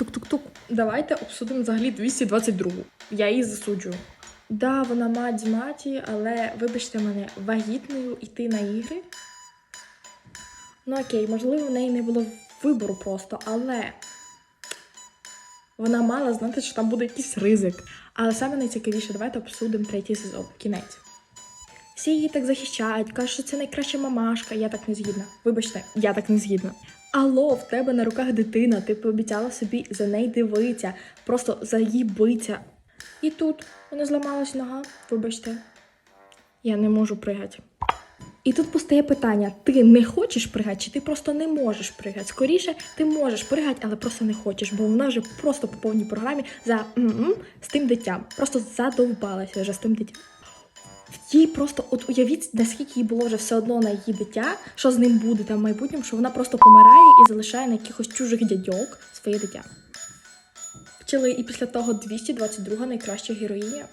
Тук-тук-тук. Давайте обсудимо взагалі 222. Я її засуджую. Да, вона мать маті, але вибачте мене, вагітною йти на ігри. Ну окей, можливо, в неї не було вибору просто, але вона мала знати, що там буде якийсь ризик. Але саме найцікавіше, давайте обсудимо третій сезон. Кінець. Всі її так захищають, кажуть, що це найкраща мамашка. Я так не згідна. Вибачте, я так не згідна. Алло, в тебе на руках дитина, ти пообіцяла собі за неї дивитися, просто за її биться. І тут вона зламалась нога, вибачте. Я не можу пригати. І тут постає питання: ти не хочеш пригати, чи ти просто не можеш пригати? Скоріше, ти можеш пригати, але просто не хочеш, бо вона вже просто по повній програмі за м-м з тим дитям. Просто задовбалася вже з тим дитям. Їй просто, от уявіть, наскільки їй було вже все одно на її дитя, що з ним буде там в майбутньому, що вона просто помирає і залишає на якихось чужих дядьок своє дитя. Вчили і після того 222 найкраща героїня.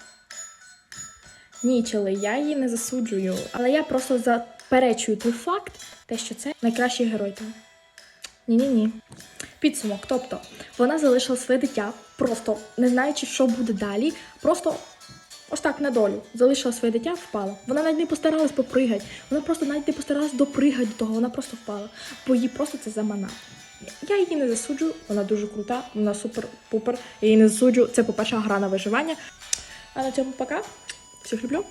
Ні, чели, я її не засуджую, але я просто заперечую той факт, те, що це найкращий герой там. Ні-ні-ні. Підсумок, тобто вона залишила своє дитя, просто не знаючи, що буде далі, просто ось так на долю. Залишила своє дитя, впала. Вона навіть не постаралась попригати. Вона просто навіть не постаралась допригати до того, вона просто впала. Бо її просто це замана. Я її не засуджу, вона дуже крута, вона супер-пупер. Я її не засуджу. Це, по-перше, гра на виживання. А на цьому пока. Всіх люблю.